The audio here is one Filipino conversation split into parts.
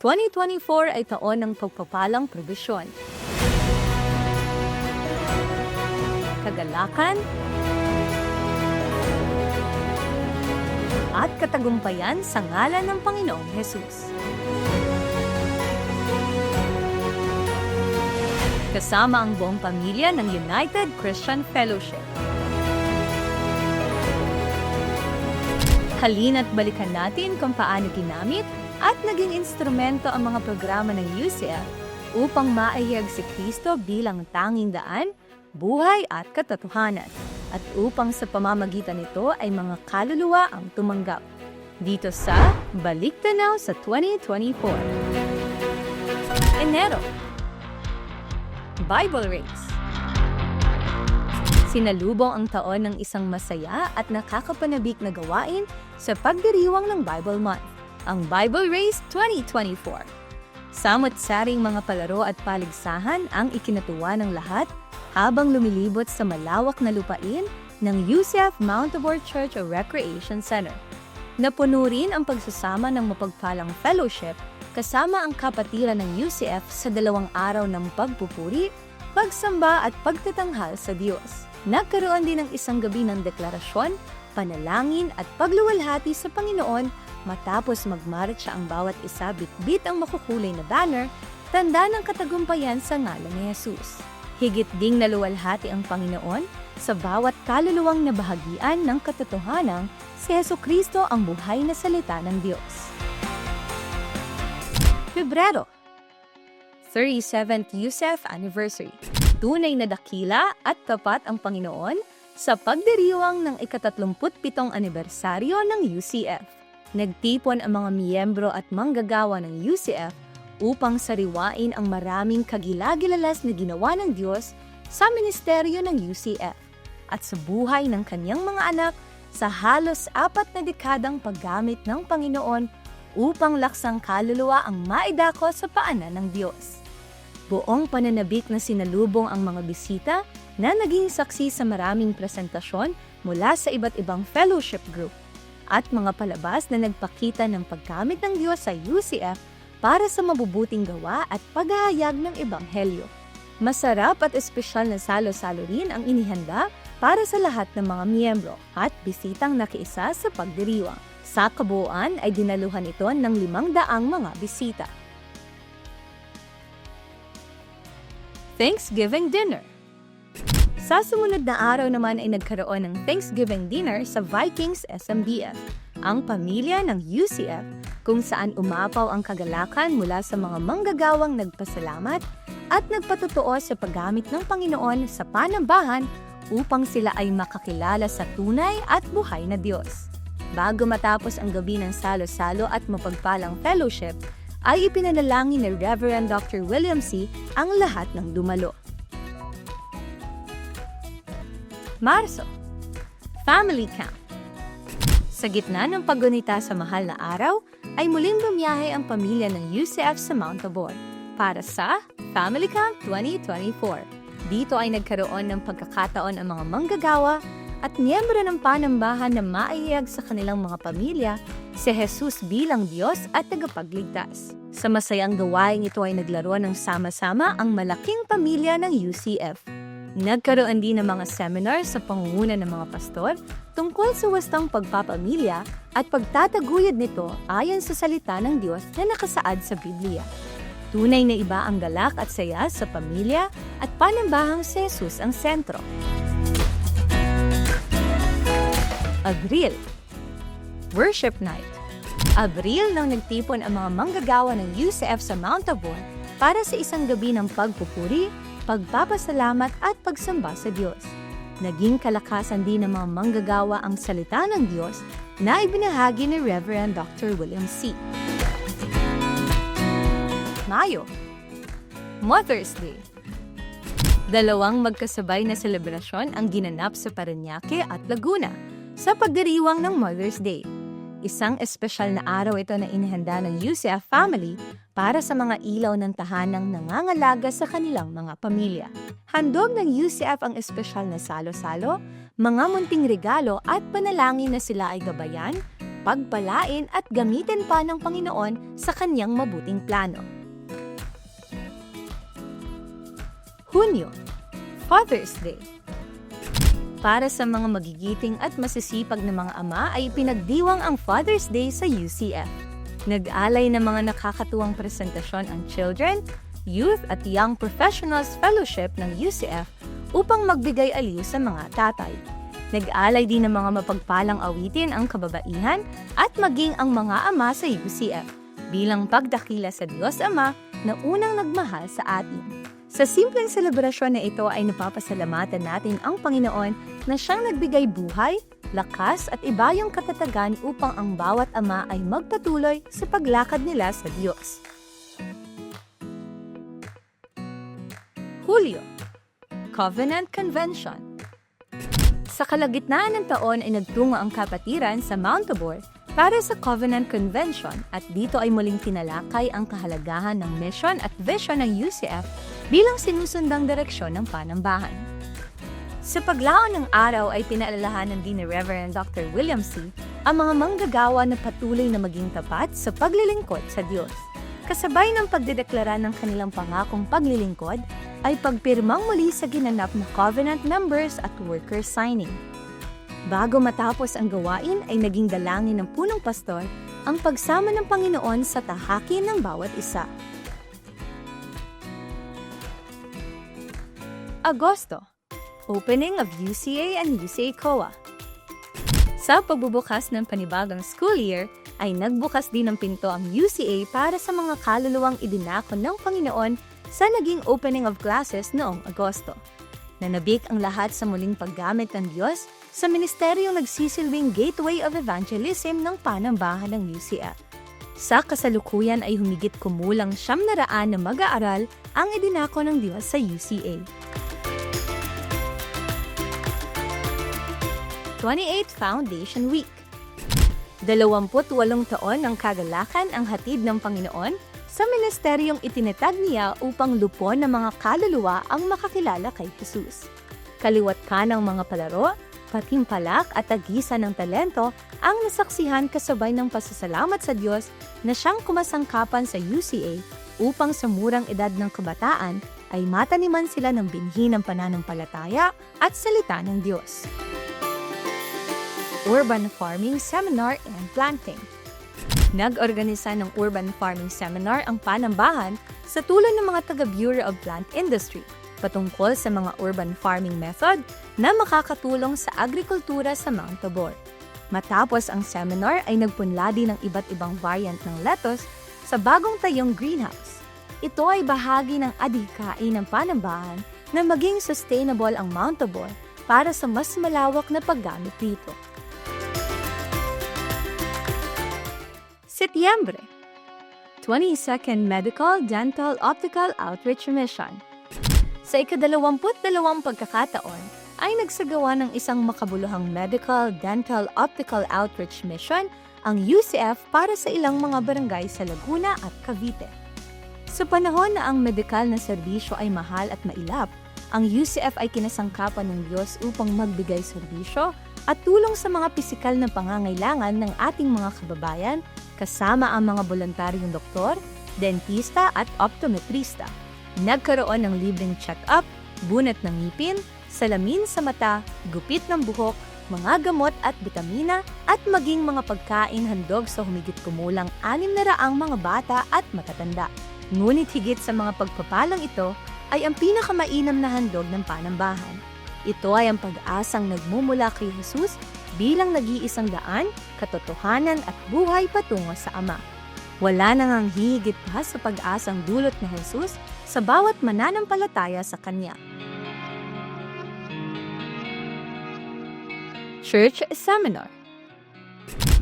2024 ay taon ng pagpapalang probisyon. Kagalakan at katagumpayan sa ngalan ng Panginoong Hesus. Kasama ang buong pamilya ng United Christian Fellowship. Halina't balikan natin kung paano ginamit at naging instrumento ang mga programa ng UCF upang maihag si Kristo bilang tanging daan, buhay at katotohanan at upang sa pamamagitan nito ay mga kaluluwa ang tumanggap. Dito sa Balik Tanaw sa 2024. Enero Bible Race Sinalubong ang taon ng isang masaya at nakakapanabik na gawain sa pagdiriwang ng Bible Month, ang Bible Race 2024. Samot-saring mga palaro at paligsahan ang ikinatuwa ng lahat habang lumilibot sa malawak na lupain ng UCF Mount Tabor Church of Recreation Center. Napuno rin ang pagsasama ng mapagpalang fellowship kasama ang kapatiran ng UCF sa dalawang araw ng pagpupuri, pagsamba at pagtatanghal sa Diyos. Nagkaroon din ng isang gabi ng deklarasyon, panalangin at pagluwalhati sa Panginoon matapos magmarcha ang bawat isa bitbit ang makukulay na banner, tanda ng katagumpayan sa ngalan ni Jesus. Higit ding naluwalhati ang Panginoon sa bawat kaluluwang nabahagian ng katotohanan si Heso Kristo ang buhay na salita ng Diyos. Pebrero 37th Yusef Anniversary Tunay na dakila at tapat ang Panginoon sa pagdiriwang ng ikatatlumputpitong anibersaryo ng UCF. Nagtipon ang mga miyembro at manggagawa ng UCF upang sariwain ang maraming kagilagilalas na ginawa ng Diyos sa ministeryo ng UCF at sa buhay ng kanyang mga anak sa halos apat na dekadang paggamit ng Panginoon upang laksang kaluluwa ang maidako sa paanan ng Diyos. Buong pananabik na sinalubong ang mga bisita na naging saksi sa maraming presentasyon mula sa iba't ibang fellowship group at mga palabas na nagpakita ng paggamit ng Diyos sa UCF para sa mabubuting gawa at paghahayag ng Ebanghelyo. Masarap at espesyal na salo-salo rin ang inihanda para sa lahat ng mga miyembro at bisitang nakiisa sa pagdiriwang. Sa kabuuan ay dinaluhan ito ng limang daang mga bisita. Thanksgiving Dinner Sa sumunod na araw naman ay nagkaroon ng Thanksgiving Dinner sa Vikings SMDF, ang pamilya ng UCF, kung saan umapaw ang kagalakan mula sa mga manggagawang nagpasalamat at nagpatotoo sa paggamit ng Panginoon sa panambahan upang sila ay makakilala sa tunay at buhay na Diyos. Bago matapos ang gabi ng salo-salo at mapagpalang fellowship, ay ipinanalangin ni Reverend Dr. William C. ang lahat ng dumalo. Marso Family Camp Sa gitna ng paggunita sa mahal na araw, ay muling bumiyahe ang pamilya ng UCF sa Mount Tabor para sa Family Camp 2024. Dito ay nagkaroon ng pagkakataon ang mga manggagawa at miyembro ng panambahan na maihiyag sa kanilang mga pamilya si Jesus bilang Diyos at tagapagligtas. Sa masayang gawain ito ay naglaro ng sama-sama ang malaking pamilya ng UCF. Nagkaroon din ng mga seminar sa pangunguna ng mga pastor tungkol sa wastang pagpapamilya at pagtataguyod nito ayon sa salita ng Diyos na nakasaad sa Biblia. Tunay na iba ang galak at saya sa pamilya at panambahang si Jesus ang sentro. Abril Worship Night Abril nang nagtipon ang mga manggagawa ng UCF sa Mount Tabor para sa isang gabi ng pagpupuri, pagpapasalamat at pagsamba sa Diyos. Naging kalakasan din ng mga manggagawa ang salita ng Diyos na ibinahagi ni Reverend Dr. William C. Mayo Mother's Day Dalawang magkasabay na selebrasyon ang ginanap sa Parañaque at Laguna sa pagdiriwang ng Mother's Day. Isang espesyal na araw ito na inihanda ng UCF family para sa mga ilaw ng tahanang nangangalaga sa kanilang mga pamilya. Handog ng UCF ang espesyal na salo-salo, mga munting regalo at panalangin na sila ay gabayan, pagpalain at gamitin pa ng Panginoon sa kanyang mabuting plano. Hunyo, Father's Day. Para sa mga magigiting at masisipag na mga ama ay pinagdiwang ang Father's Day sa UCF. Nag-alay ng mga nakakatuwang presentasyon ang Children, Youth at Young Professionals Fellowship ng UCF upang magbigay aliw sa mga tatay. Nag-alay din ng mga mapagpalang awitin ang kababaihan at maging ang mga ama sa UCF bilang pagdakila sa Diyos Ama na unang nagmahal sa atin. Sa simpleng selebrasyon na ito ay napapasalamatan natin ang Panginoon na siyang nagbigay buhay, lakas at ibayong katatagan upang ang bawat ama ay magpatuloy sa paglakad nila sa Diyos. Hulyo Covenant Convention Sa kalagitnaan ng taon ay nagtungo ang kapatiran sa Mount Tabor para sa Covenant Convention at dito ay muling tinalakay ang kahalagahan ng mission at vision ng UCF bilang sinusundang direksyon ng panambahan. Sa paglaon ng araw ay pinaalalahanan din ni Reverend Dr. William C. ang mga manggagawa na patuloy na maging tapat sa paglilingkod sa Diyos. Kasabay ng pagdideklara ng kanilang pangakong paglilingkod ay pagpirmang muli sa ginanap na covenant members at workers signing. Bago matapos ang gawain ay naging dalangin ng punong pastor ang pagsama ng Panginoon sa tahakin ng bawat isa. Agosto Opening of UCA and UCA COA Sa pagbubukas ng panibagong school year, ay nagbukas din ng pinto ang UCA para sa mga kaluluwang idinako ng Panginoon sa naging opening of classes noong Agosto. Nanabik ang lahat sa muling paggamit ng Diyos sa ministeryong nagsisilbing gateway of evangelism ng panambahan ng UCF. Sa kasalukuyan ay humigit kumulang siyam na raan na mag-aaral ang idinako ng Diyos sa UCA. 28th Foundation Week 28 taon ng kagalakan ang hatid ng Panginoon sa ministeryong itinatag niya upang lupon ng mga kaluluwa ang makakilala kay Jesus. Kaliwat ka ng mga palaro, patimpalak at tagisan ng talento ang nasaksihan kasabay ng pasasalamat sa Diyos na siyang kumasangkapan sa UCA upang sa murang edad ng kabataan ay mataniman sila ng binhi ng pananampalataya at salita ng Diyos. Urban Farming Seminar and Planting Nag-organisa ng Urban Farming Seminar ang panambahan sa tulong ng mga taga-Bureau of Plant Industry patungkol sa mga urban farming method na makakatulong sa agrikultura sa Mount Tabor. Matapos ang seminar ay nagpunla din ng iba't ibang variant ng lettuce sa bagong tayong greenhouse. Ito ay bahagi ng adhikain ng panambahan na maging sustainable ang Mount Tabor para sa mas malawak na paggamit dito. Setyembre 22nd Medical, Dental, Optical Outreach Mission Sa ikadalawamput dalawang pagkakataon, ay nagsagawa ng isang makabuluhang Medical, Dental, Optical Outreach Mission ang UCF para sa ilang mga barangay sa Laguna at Cavite. Sa panahon na ang medikal na serbisyo ay mahal at mailap, ang UCF ay kinasangkapan ng Diyos upang magbigay serbisyo at tulong sa mga pisikal na pangangailangan ng ating mga kababayan kasama ang mga voluntaryong doktor, dentista at optometrista. Nagkaroon ng libreng check-up, bunat ng ngipin, salamin sa mata, gupit ng buhok, mga gamot at bitamina at maging mga pagkain handog sa humigit kumulang anim na raang mga bata at matatanda. Ngunit higit sa mga pagpapalang ito ay ang pinakamainam na handog ng panambahan. Ito ay ang pag-asang nagmumula kay Jesus bilang nag-iisang daan, katotohanan at buhay patungo sa Ama. Wala nang ang hihigit pa sa pag-asang dulot ni Jesus sa bawat mananampalataya sa Kanya. Church Seminar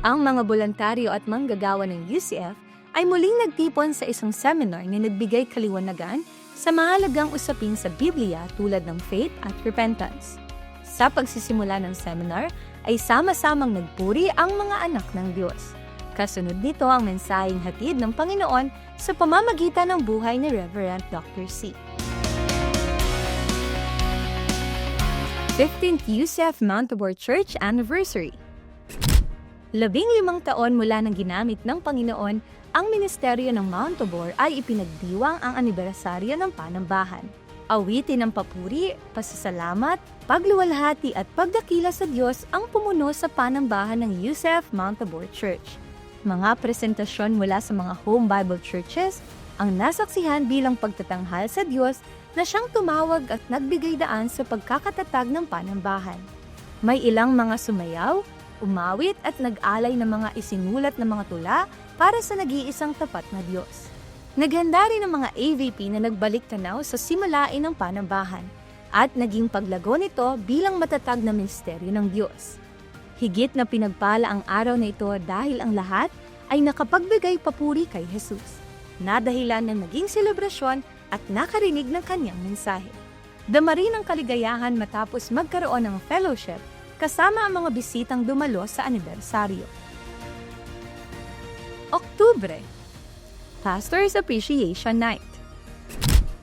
Ang mga voluntaryo at manggagawa ng UCF ay muling nagtipon sa isang seminar na nagbigay kaliwanagan sa mahalagang usapin sa Biblia tulad ng faith at repentance. Sa pagsisimula ng seminar ay sama-samang nagpuri ang mga anak ng Diyos. Kasunod nito ang mensaheng hatid ng Panginoon sa pamamagitan ng buhay ni Reverend Dr. C. 15th UCF Mount Tabor Church Anniversary Labing limang taon mula nang ginamit ng Panginoon ang ministeryo ng Mount Tabor ay ipinagdiwang ang anibersaryo ng panambahan. Awitin ng papuri, pasasalamat, pagluwalhati at pagdakila sa Diyos ang pumuno sa panambahan ng UCF Mount Tabor Church. Mga presentasyon mula sa mga home Bible churches ang nasaksihan bilang pagtatanghal sa Diyos na siyang tumawag at nagbigay daan sa pagkakatatag ng panambahan. May ilang mga sumayaw, umawit at nag-alay ng mga isinulat na mga tula para sa nag-iisang tapat na Diyos. Naghanda rin ang mga AVP na nagbalik tanaw sa simulain ng panambahan at naging paglago nito bilang matatag na ministeryo ng Diyos. Higit na pinagpala ang araw na ito dahil ang lahat ay nakapagbigay papuri kay Jesus, nadahilan ng naging selebrasyon at nakarinig ng kanyang mensahe. Dama rin ang kaligayahan matapos magkaroon ng fellowship kasama ang mga bisitang dumalo sa anibersaryo. Oktubre Pastor's Appreciation Night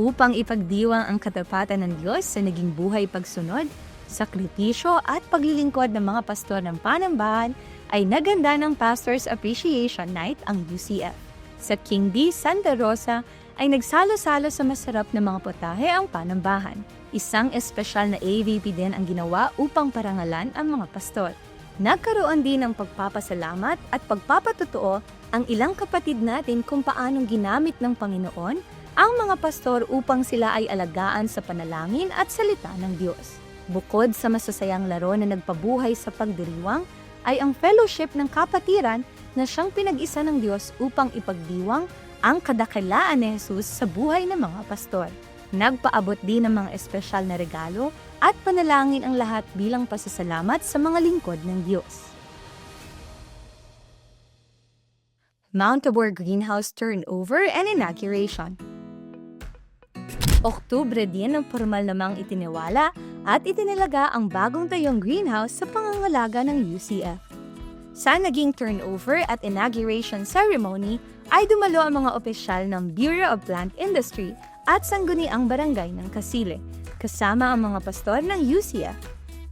Upang ipagdiwang ang katapatan ng Diyos sa naging buhay pagsunod, sakripisyo at paglilingkod ng mga pastor ng panambahan ay naganda ng Pastor's Appreciation Night ang UCF. Sa King D. Santa Rosa ay nagsalo-salo sa masarap na mga potahe ang panambahan. Isang espesyal na AVP din ang ginawa upang parangalan ang mga pastor. Nagkaroon din ng pagpapasalamat at pagpapatotoo ang ilang kapatid natin kung paanong ginamit ng Panginoon ang mga pastor upang sila ay alagaan sa panalangin at salita ng Diyos. Bukod sa masasayang laro na nagpabuhay sa pagdiriwang, ay ang fellowship ng kapatiran na siyang pinag-isa ng Diyos upang ipagdiwang ang kadakilaan ni Jesus sa buhay ng mga pastor. Nagpaabot din ng mga espesyal na regalo at panalangin ang lahat bilang pasasalamat sa mga lingkod ng Diyos. Mount Tabor Greenhouse Turnover and Inauguration Oktubre din ang formal namang itiniwala at itinilaga ang bagong tayong greenhouse sa pangangalaga ng UCF. Sa naging turnover at inauguration ceremony ay dumalo ang mga opisyal ng Bureau of Plant Industry at sangguniang barangay ng Kasile, kasama ang mga pastor ng UCF.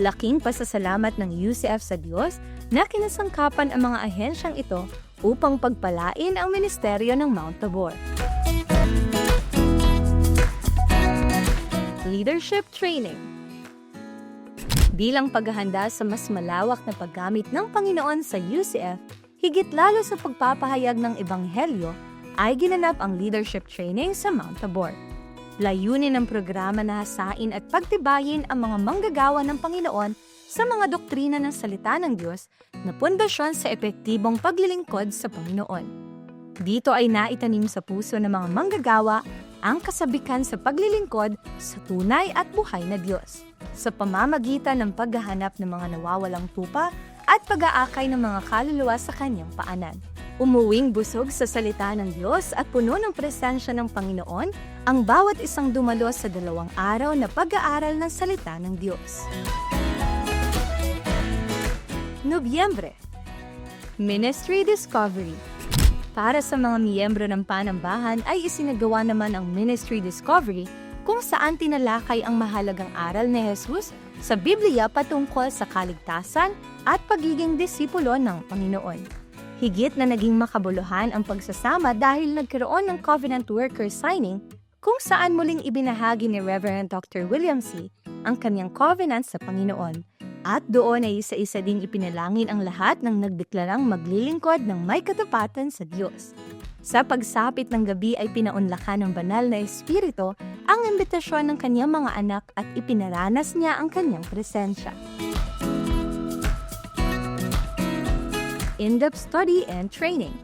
Laking pasasalamat ng UCF sa Diyos na kinasangkapan ang mga ahensyang ito upang pagpalain ang ministeryo ng Mount Tabor. Leadership Training Bilang paghahanda sa mas malawak na paggamit ng Panginoon sa UCF, higit lalo sa pagpapahayag ng Ebanghelyo, ay ginanap ang leadership training sa Mount Tabor. Layunin ng programa na hasain at pagtibayin ang mga manggagawa ng Panginoon sa mga doktrina ng salita ng Diyos na pundasyon sa epektibong paglilingkod sa Panginoon. Dito ay naitanim sa puso ng mga manggagawa ang kasabikan sa paglilingkod sa tunay at buhay na Diyos sa pamamagitan ng paghahanap ng mga nawawalang tupa at pag-aakay ng mga kaluluwa sa kanyang paanan. Umuwing busog sa salita ng Diyos at puno ng presensya ng Panginoon ang bawat isang dumalo sa dalawang araw na pag-aaral ng salita ng Diyos. Nobyembre Ministry Discovery Para sa mga miyembro ng panambahan ay isinagawa naman ang Ministry Discovery kung saan tinalakay ang mahalagang aral ni Jesus sa Biblia patungkol sa kaligtasan at pagiging disipulo ng Panginoon. Higit na naging makabuluhan ang pagsasama dahil nagkaroon ng Covenant Worker Signing kung saan muling ibinahagi ni Reverend Dr. William C. ang kanyang covenant sa Panginoon. At doon ay isa-isa ding ipinalangin ang lahat ng nagdeklarang maglilingkod ng may katapatan sa Diyos. Sa pagsapit ng gabi ay pinaunlakan ng banal na Espiritu ang imbitasyon ng kanyang mga anak at ipinaranas niya ang kanyang presensya. In-depth study and training.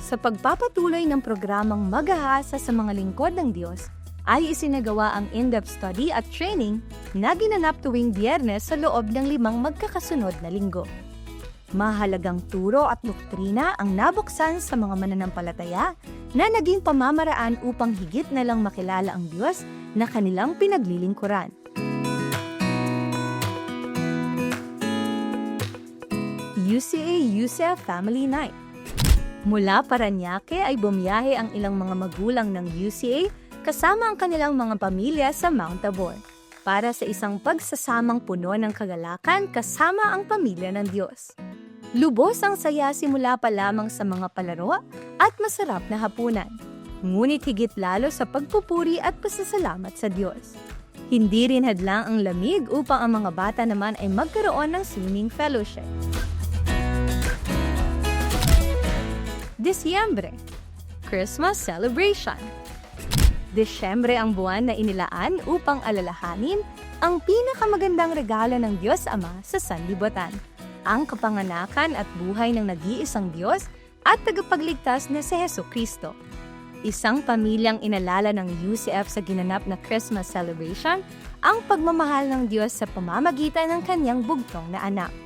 Sa pagpapatuloy ng programang Magahasa sa mga lingkod ng Diyos, ay isinagawa ang in-depth study at training na ginanap tuwing biyernes sa loob ng limang magkakasunod na linggo. Mahalagang turo at doktrina ang nabuksan sa mga mananampalataya na naging pamamaraan upang higit na lang makilala ang Diyos na kanilang pinaglilingkuran. UCA UCF Family Night. Mula Paranaque ay bumiyahe ang ilang mga magulang ng UCA kasama ang kanilang mga pamilya sa Mount Tabor para sa isang pagsasamang puno ng kagalakan kasama ang pamilya ng Diyos. Lubos ang saya simula pa lamang sa mga palaro at masarap na hapunan. Ngunit higit lalo sa pagpupuri at pasasalamat sa Diyos. Hindi rin hadlang ang lamig upang ang mga bata naman ay magkaroon ng swimming fellowship. Disyembre Christmas Celebration Disyembre ang buwan na inilaan upang alalahanin ang pinakamagandang regalo ng Diyos Ama sa sanlibutan, ang kapanganakan at buhay ng nag-iisang Diyos at tagapagligtas na si Heso Kristo. Isang pamilyang inalala ng UCF sa ginanap na Christmas celebration ang pagmamahal ng Diyos sa pamamagitan ng kanyang bugtong na anak.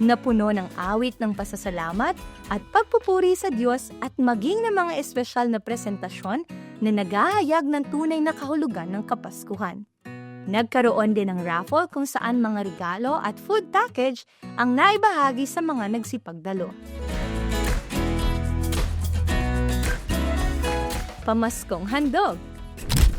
Napuno ng awit ng pasasalamat at pagpupuri sa Diyos at maging ng mga espesyal na presentasyon na naghahayag ng tunay na kahulugan ng Kapaskuhan. Nagkaroon din ng raffle kung saan mga regalo at food package ang naibahagi sa mga nagsipagdalo. Pamaskong handog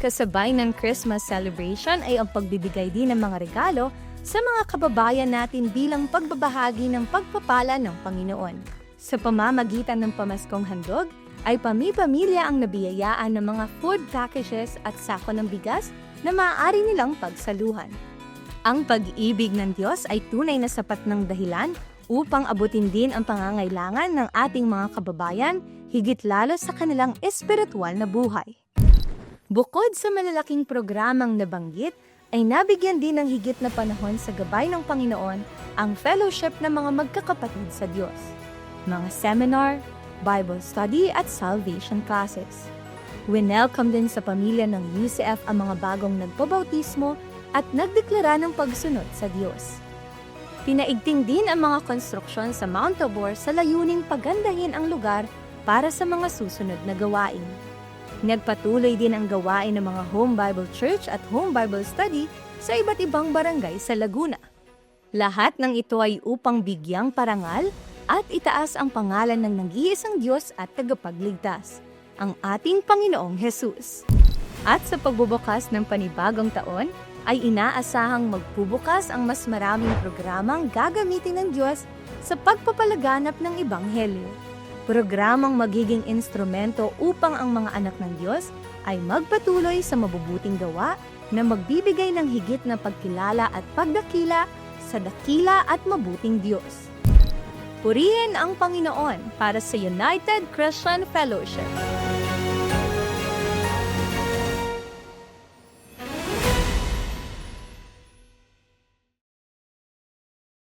Kasabay ng Christmas celebration ay ang pagbibigay din ng mga regalo sa mga kababayan natin bilang pagbabahagi ng pagpapala ng Panginoon. Sa pamamagitan ng pamaskong handog, ay pami-pamilya ang nabiyayaan ng mga food packages at sako ng bigas na maaari nilang pagsaluhan. Ang pag-ibig ng Diyos ay tunay na sapat ng dahilan upang abutin din ang pangangailangan ng ating mga kababayan higit lalo sa kanilang espiritual na buhay. Bukod sa malalaking programang nabanggit, ay nabigyan din ng higit na panahon sa gabay ng Panginoon ang fellowship ng mga magkakapatid sa Diyos, mga seminar, Bible study at salvation classes. Winelcome din sa pamilya ng UCF ang mga bagong nagpabautismo at nagdeklara ng pagsunod sa Diyos. Pinaigting din ang mga konstruksyon sa Mount Tabor sa layuning pagandahin ang lugar para sa mga susunod na gawain. Nagpatuloy din ang gawain ng mga Home Bible Church at Home Bible Study sa iba't ibang barangay sa Laguna. Lahat ng ito ay upang bigyang parangal at itaas ang pangalan ng nag-iisang Diyos at tagapagligtas, ang ating Panginoong Hesus. At sa pagbubukas ng panibagong taon, ay inaasahang magbubukas ang mas maraming programang gagamitin ng Diyos sa pagpapalaganap ng Ebanghelyo. Programang magiging instrumento upang ang mga anak ng Diyos ay magpatuloy sa mabubuting gawa na magbibigay ng higit na pagkilala at pagdakila sa dakila at mabuting Diyos. Purihin ang Panginoon para sa United Christian Fellowship.